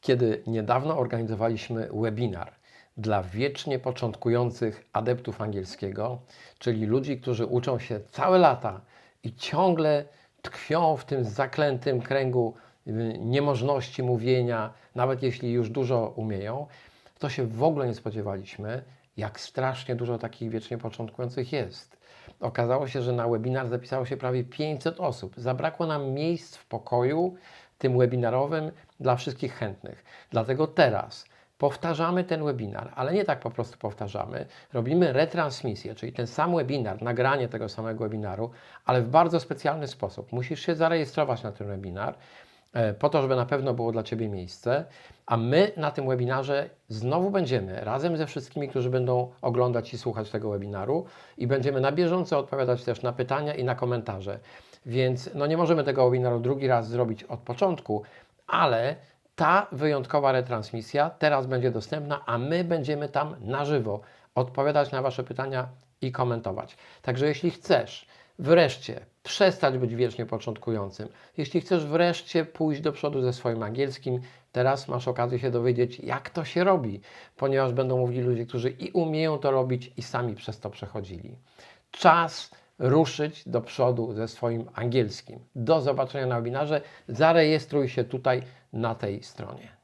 kiedy niedawno organizowaliśmy webinar dla wiecznie początkujących adeptów angielskiego, czyli ludzi, którzy uczą się całe lata i ciągle tkwią w tym zaklętym kręgu y, niemożności mówienia, nawet jeśli już dużo umieją, to się w ogóle nie spodziewaliśmy, jak strasznie dużo takich wiecznie początkujących jest. Okazało się, że na webinar zapisało się prawie 500 osób. Zabrakło nam miejsc w pokoju tym webinarowym dla wszystkich chętnych. Dlatego teraz powtarzamy ten webinar, ale nie tak po prostu powtarzamy. Robimy retransmisję, czyli ten sam webinar, nagranie tego samego webinaru, ale w bardzo specjalny sposób. Musisz się zarejestrować na ten webinar e, po to, żeby na pewno było dla Ciebie miejsce. A my na tym webinarze znowu będziemy razem ze wszystkimi, którzy będą oglądać i słuchać tego webinaru i będziemy na bieżąco odpowiadać też na pytania i na komentarze. Więc no nie możemy tego webinaru drugi raz zrobić od początku, ale ta wyjątkowa retransmisja teraz będzie dostępna, a my będziemy tam na żywo odpowiadać na Wasze pytania i komentować. Także jeśli chcesz wreszcie przestać być wiecznie początkującym, jeśli chcesz wreszcie pójść do przodu ze swoim angielskim, teraz masz okazję się dowiedzieć, jak to się robi, ponieważ będą mówili ludzie, którzy i umieją to robić, i sami przez to przechodzili. Czas ruszyć do przodu ze swoim angielskim. Do zobaczenia na webinarze. Zarejestruj się tutaj na tej stronie.